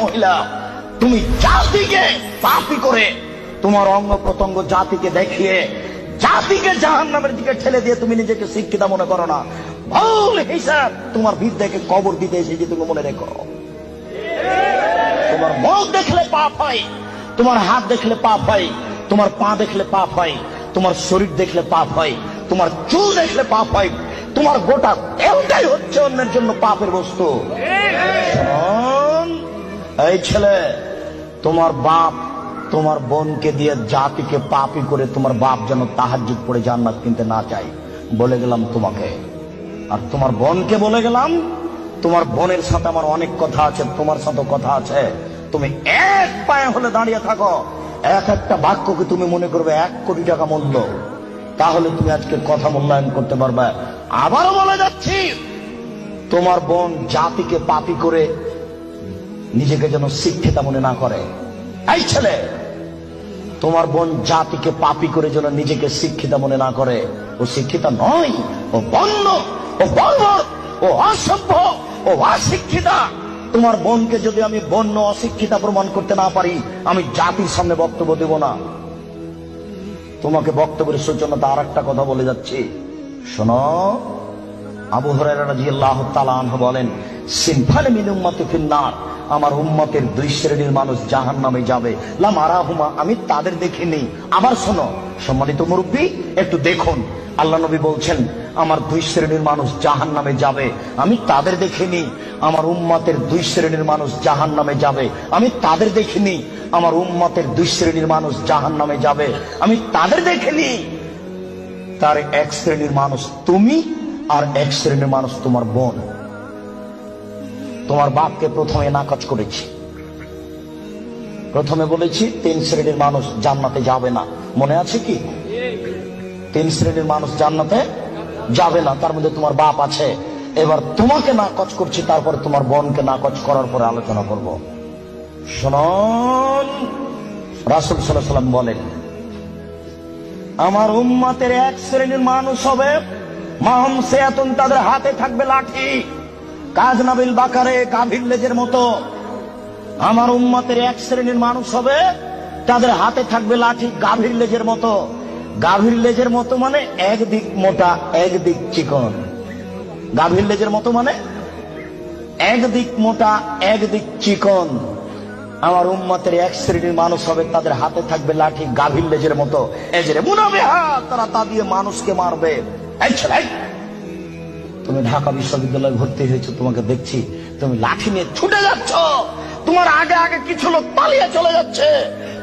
মহিলা, তুমি জাতিকে পাপি করে তোমার অঙ্গ প্রত্যঙ্গ জাতিকে দেখিয়ে জাতিকে জাহান নামের দিকে ঠেলে দিয়ে তুমি নিজেকে শিক্ষিত মনে করো না। ভুল হিসাব তোমার কবর দিতে এসেছি, তুমি মনে রেখো। তোমার মুখ দেখলে পাপ হয়, তোমার হাত দেখলে পাপ হয়, তোমার পা দেখলে পাপ হয়, তোমার শরীর দেখলে পাপ হয়, তোমার চুল দেখলে পাপ হয়, তোমার গোটা দেহটাই হচ্ছে অন্যের জন্য পাপের বস্তু। এই ছেলে, তোমার বাপ তোমার বোনকে দিয়ে জাতিকে পাপি করে তোমার বাপ যেন তাহাজ্জুদ পড়ে জান্নাত কিনতে না চাই বলে গেলাম তোমাকে। আর তোমার বোনকে বলে গেলাম, তোমার বোনের সাথে আমার অনেক কথা আছে, তোমার সাথে কথা আছে। তুমি এক পায়ে হলে দাঁড়িয়ে থাকো। এক একটা বাক্যকে তুমি মনে করবে এক কোটি টাকা মূল্য। তাহলে তুমি আজকে কথা মূল্যায়ন করতে পারবে। আবারও বলে যাচ্ছি তোমার বোন জাতিকে পাপি করে নিজেকে যেন শিক্ষিতা মনে না করে। এই ছেলে! তোমার বোন জাতিকে পাপি করে যেন নিজেকে শিক্ষিতা মনে না করে। ও শিক্ষিতা নয়, ও বন্য, ও বর্বর, ও অসভ্য, ও অশিক্ষিতা। তোমার বোনকে যদি আমি বন্য, অশিক্ষিতা প্রমাণ করতে না পারি, আমি জাতির সামনে বক্তব্য দেব না। তোমাকে বক্তব্যের সূচনাতে আর একটা কথা বলে যাচ্ছি। শোনো আবু বলেন আমার উম্মতের দুই শ্রেণির মানুষ জাহান্নামে যাবে। লাম আরাহুমা আমি তাদের দেখিনি। আবার শোনো, সম্মানিত মুরব্বী, একটু দেখুন। আল্লাহ নবী বলছেন, আমার দুই শ্রেণির মানুষ জাহান্নামে যাবে। আমি তাদের দেখিনি। আমার উম্মতের দুই শ্রেণির মানুষ জাহান্নামে যাবে। আমি তাদের দেখিনি। আমার উম্মতের দুই শ্রেণির মানুষ জাহান নামে যাবে। আমি তাদের দেখিনি। তার এক শ্রেণির মানুষ তুমি আর এক শ্রেণির মানুষ তোমার বোন। তোমার বাপকে প্রথমে নাকচ করেছি। প্রথমে বলেছি, তিন শ্রেণির মানুষ জান্নাতে যাবে না। মনে আছে কি? তিন শ্রেণির মানুষ জান্নাতে যাবে না, তার মধ্যে তোমার বাপ আছে। এবার তোমাকে নাকচ করছি, তারপরে তোমার বোনকে নাকচ করার পরে আলোচনা করব। শুনুন রাসুল সাল্লাহ সাল্লাম বলেন, আমার উম্মাতের এক শ্রেণির মানুষ হবে মাহম সেয়াতুন তাদের হাতে থাকবে লাঠি। কাজ নাবিল বাকারে গাভীর লেজের মতো। আমার উম্মাতের এক শ্রেণির মানুষ হবে, তাদের হাতে থাকবে লাঠি গাভীর লেজের মতো। গাভীর লেজের মতো মানে একদিক মোটা, একদিক চিকন। গাভীর লেজের মতো মানে একদিক মোটা, একদিক চিকন। আমার উম্মতের এক শ্রেণির মানুষ হবে, তাদের হাতে থাকবে লাঠি গাভীর লেজের মতো। এজরে মুনাবে তারা তা দিয়ে মানুষকে মারবে। তুমি ঢাকা বিশ্ববিদ্যালয়ে ভর্তি হয়েছো, তোমাকে দেখছি, তুমি লাঠি নিয়ে ছুটে যাচ্ছ। তোমার আগে আগে কিছু লোক পালিয়ে চলে যাচ্ছে।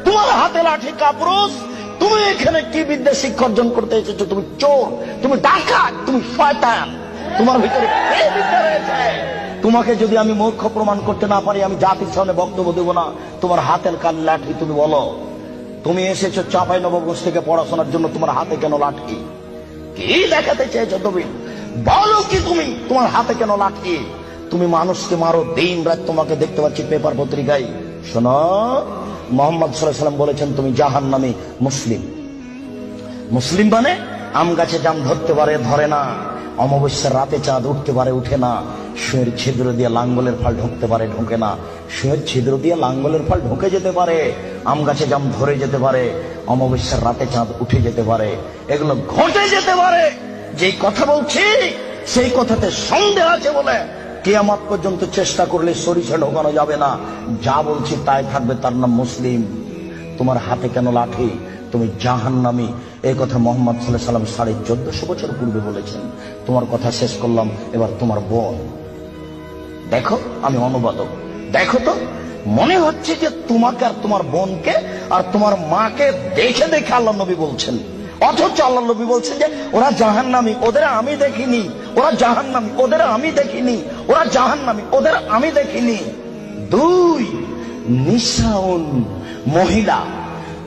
তোমার হাতে লাঠি, কাপুরুষ। তুমি এখানে কি বিদ্যা শিক্ষা অর্জন করতে এসেছ? তুমি চোর, তুমি ডাকাত, তুমি শয়তান। তোমার ভিতরে কে বিদ্যা রয়েছে? তোমাকে যদি আমি মূর্খ প্রমাণ করতে না পারি, আমি জাতির সামনে বক্তব্য দেবো না। তোমার হাতের কাল লাঠি, তুমি বলো। তুমি এসেছ চাপাই নবগঞ্জ থেকে পড়াশোনার জন্য, তোমার হাতে কেন লাঠি? কি দেখাতে চেয়েছো তুমি? বলো কি তুমি? তোমার হাতে কেন লাঠি? তুমি মানুষকে মারো, দিন রাত তোমাকে দেখতে পাচ্ছি পেপার পত্রিকায়। শোনো, মোহাম্মদ সাল্লাম বলেছেন, তুমি জাহান নামে মুসলিম। মুসলিম মানে আম গাছে জাম ধরতে পারে, ধরে না। অমাবস্যার রাতে চাঁদ উঠতে পারে, উঠে না। শুয়ের ছিদ্র দিয়ে লাঙ্গলের ফল ঢুকতে পারে, ঢোকে না। শুয়ের ছিদ্র দিয়ে লাঙ্গলের ফল ঢুকে যেতে পারে। আম গাছে জাম ধরে যেতে পারে। অমাবস্যার রাতে চাঁদ উঠে যেতে পারে, এগুলো ঘটে যেতে পারে। যেই কথা বলছি, সেই কথাতে সন্দেহ আছে বলে কেয়ামত পর্যন্ত চেষ্টা করলে সরিষা ঢোকানো যাবে না। যা বলছি তাই থাকবে, তার নাম মুসলিম। তোমার হাতে কেন লাঠি? তুমি জাহান নামি এই কথা মোহাম্মদ সাল্লাহ সাল্লাম সাড়ে চোদ্দশো বছর পূর্বে বলেছেন। তোমার কথা শেষ করলাম, এবার তোমার বোন। দেখো, আমি অনুবাদক। দেখো তো মনে হচ্ছে যে তোমাকে আর তোমার বোনকে আর তোমার মাকে দেখে দেখে আল্লাহ নবী বলছেন। অথচ আল্লাহ নবী বলছেন যে, ওরা জাহান নামি ওদের আমি দেখিনি। ওরা জাহান নামি ওদের আমি দেখিনি। ওরা জাহান নামি ওদের আমি দেখিনি। দুই নিশাউন মহিলা,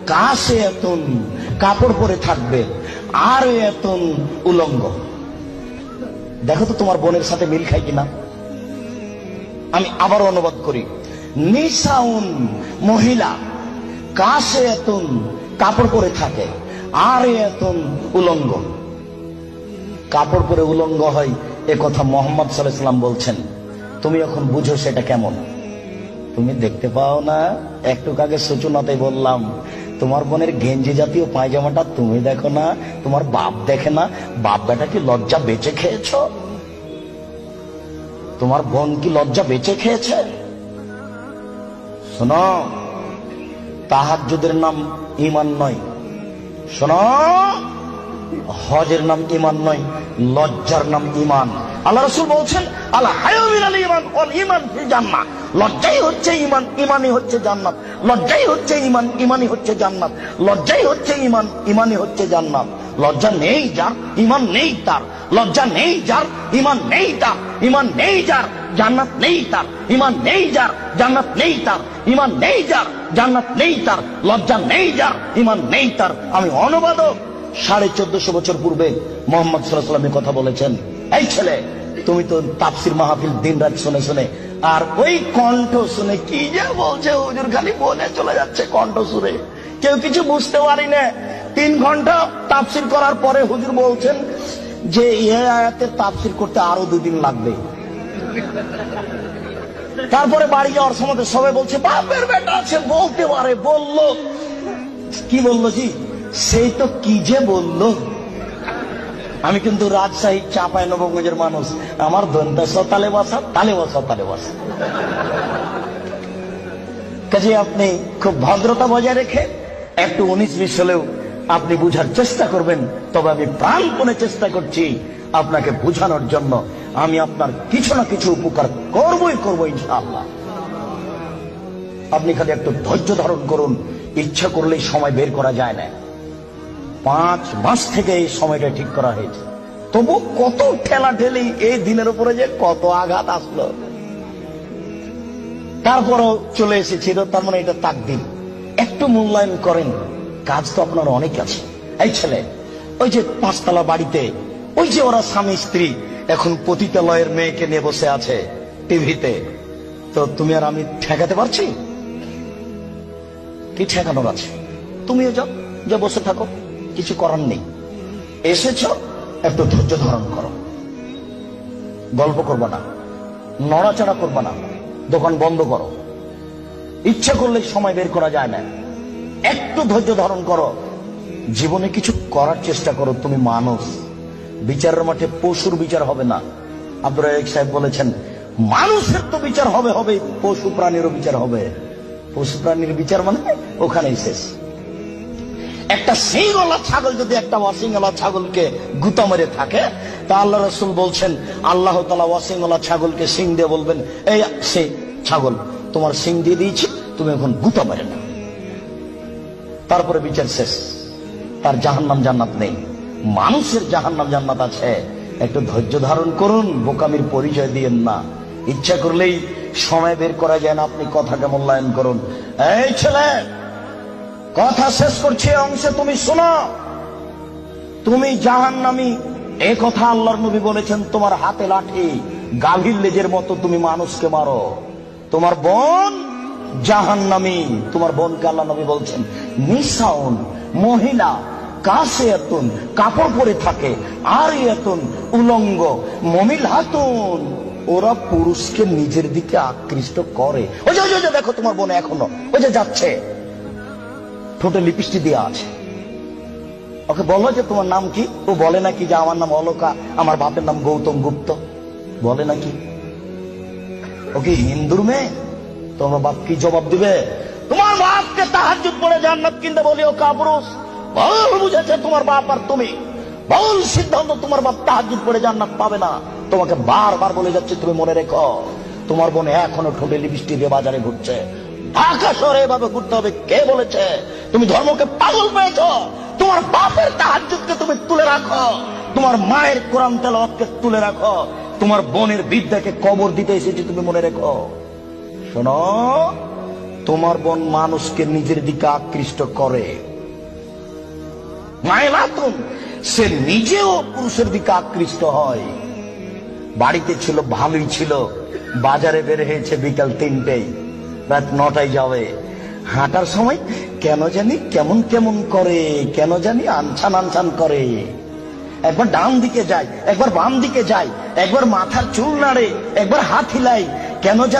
কাছে এতন কাপড় পরে থাকবে, আর এতন উলঙ্গ। দেখো তো তোমার বোনের সাথে মিল খাই কিনা? আমি আবার অনুবাদ করি। নিশাউন মহিলা কাশে এতন কাপড় পরে থাকে, আর এতন উলঙ্গ। কাপড় পরে উলঙ্গ হয়, এ কথা মোহাম্মদ সাল্লাম বলছেন, তুমি এখন বুঝো সেটা কেমন? তুমি দেখতে পাও না একটু আগে সূচনাতে বললাম, তোমার বোনের গেঞ্জি জাতীয় পায়জামাটা তুমি দেখো না, তোমার বাপ দেখে না, বাপ বেটা কি লজ্জা বেঁচে খেয়েছ? তোমার বোন কি লজ্জা বেঁচে খেয়েছে? শোনো, তাহাজ্জুদের নাম ইমান নয়। শোনো, হজের নাম ইমান নয়, লজ্জার নাম ইমান আল্লাহ রসুল বলছেন আল্লাহ ইমান ইমান ফিল জান্নাত লজ্জাই হচ্ছে ইমান ইমানই হচ্ছে জান্নাত। লজ্জাই হচ্ছে ইমান ইমানই হচ্ছে জান্নাত। লজ্জাই হচ্ছে ইমান ইমানই হচ্ছে জান্নাত। লজ্জা নেই যার ইমান নেই তার। লজ্জা নেই যার ইমান নেই তার। ইমান নেই যার, জান্নাত নেই তার। ইমান নেই যার, জান্নাত নেই তার। ইমান নেই যার, জান্নাত নেই তার, লজ্জা নেই যার, ইমান নেই তার। আমি অনুবাদক। সাড়ে চোদ্দশো বছর পূর্বে মোহাম্মদ সাল্লামের কথা বলেছেন, এই ছেলে, তুমি তো তাপসির মাহফিল দিন রাত শুনে শুনে, আর ওই কণ্ঠ শুনে কি যে বলছে হুজুর, খালি বলে চলে যাচ্ছে কণ্ঠ সুরে কেউ কিছু বুঝতে পারি না। তিন ঘণ্টা তাপসির করার পরে হুজুর বলছেন যে, এ আয়াতের তাপসির করতে আরও দুদিন লাগবে। তারপরে বাড়ি যাওয়ার সময় সবাই বলছে, বাপের বেটা আছে। বলতে পারে, বলল। কি বলল জি? সেই তো কি যে বলল? আমি কিন্তু রাজশাহী চাপাই নবগঞ্জের মানুষ। আমার দন্তা সতালে বসা, তালে বসা তালে বসা। কাজে আপনি খুব ভদ্রতা বজায় রেখে একটু উনিশ বিশ হলেও আপনি বুঝার চেষ্টা করবেন, তবে আমি প্রাণপণে চেষ্টা করছি। আপনাকে বোঝানোর জন্য আমি আপনার কিছু না কিছু উপকার করবই করব ইনশাআল্লাহ। আপনি খালি একটু ধৈর্য ধারণ করুন, ইচ্ছা করলেই সময় বের করা যায় না। পাঁচ মাস থেকে এই সময়টা ঠিক করা হয়েছে। তবু কত ঠেলা ঠেলি এই দিনের উপরে যে কত আঘাত আসলো। তারপরও চলে এসেছিল, তার মানে এটা তাক দিন একটু মূল্যায়ন করেন, কাজ তো আপনার অনেক আছে। এই ছেলে, ওই যে পাঁচতলা বাড়িতে ওই যে ওরা স্বামী স্ত্রী, এখন পতিতালয়ের মেয়েকে নিয়ে বসে আছে টিভিতে। তো তুমি আর আমি ঠেকাতে পারছি? কি ঠেকানোর আছে তুমিও যাও যা বসে থাকো, কিছু করার নেই। এসেছ? একটু ধৈর্য ধারণ করো। গল্প করব না, নড়াচড়া করব না, দোকান বন্ধ করো। ইচ্ছা করলে সময় বের করা যায় না। একটু ধৈর্য ধারণ করো। জীবনে কিছু করার চেষ্টা করো, তুমি মানুষ। বিচারের মাঠে পশুর বিচার হবে না। আব্দুর রাজাক সাহেব বলেছেন, মানুষের তো বিচার হবে হবে, পশু প্রাণীরও বিচার হবে। পশু প্রাণীর বিচার মানে ওখানেই শেষ। একটা সিংওয়ালা ছাগল যদি একটা অসিংওয়ালা ছাগলকে গুতা মেরে থাকে, তা আল্লাহ রসুল বলছেন, আল্লাহ তালা অসিংওয়ালা ছাগলকে সিং দিয়ে বলবেন, এই সে ছাগল, তোমার সিং দিয়ে দিয়েছি, তুমি এখন গুতা মেরে না তারপরে বিচার শেষ। তার জাহান্নাম জান্নাত নেই। মানুষের জাহান্নাম জান্নাত আছে। একটু ধৈর্য ধারণ করুন, বোকামির পরিচয় দিয়েন না। ইচ্ছা করলেই সময় বের করা যায় না, আপনি কথাকে মূল্যায়ন করুন। এই ছেলে, কথা শেষ করছি অংশে তুমি শোনো। তুমি জাহান নামি এ কথা আল্লাহর নবী বলেছেন, তোমার হাতে লাঠি, গাভীর লেজের মতো তুমি মানুষকে মারো। তোমার বোন জাহান নামি তোমার বোনকে আল্লাহ নবী বলছেন নিসাউন মহিলা। কাছে এতুন কাপড় পরে থাকে আর এতুন উলঙ্গ মমিল হাতুন। ওরা পুরুষকে নিজের দিকে আকৃষ্ট করে। ওই যে ওই যে, দেখো তোমার বোন এখনও ওই যে যাচ্ছে। ঠোঁটে লিপস্টিক দেওয়া আছে। ওকে বলো যে তোমার নাম কি? ও বলে নাকি যে আমার নাম অলকা আমার বাপের নাম গৌতম গুপ্ত। বলে নাকি? ওকে হিন্দুর মেয়ে? তোমার বাপ কি জবাব দিবে? তোমার বাপকে তাহাজুদ পড়ে জান্নাত কিনতে বলি ও কাপুরুষ। ভুল বুঝেছে তোমার বাপ আর তুমি। ভুল সিদ্ধান্ত তোমার বাপ তাহাজুদ পড়ে জান্নাত পাবে না। তোমাকে বারবার বলে যাচ্ছে, তুমি মনে রেখো, তোমার বোন এখনও ঠোঁটে লিপস্টিক দিয়ে বাজারে ঘুরছে। ঢাকা শহরে এভাবে ঘুরতে হবে, কে বলেছে? তুমি ধর্মকে পাগল পেয়েছ। তোমার বাপের তাহাজুদকে তুমি তুলে রাখো। তোমার মায়ের কোরআন তেলাওয়াতকে তুলে রাখো। তোমার বোনের বিদ্যাকে কবর দিতে এসেছি, তুমি মনে রেখো। শোনো, তোমার বোন মানুষকে নিজের দিকে আকৃষ্ট করে। সে নিজেও পুরুষের দিকে আকৃষ্ট হয়। বাড়িতে ছিল, ভালোই ছিল। বাজারে বের হয়েছে বিকাল তিনটেই রাত নটায় যাবে। হাঁটার সময় কেন জানি কেমন কেমন করে, কেন জানি আনছান আনছান করে। একবার ডান দিকে যাই একবার বাম দিকে যাই একবার মাথার চুল নাড়ে, একবার হাত হিলাই কেন যেন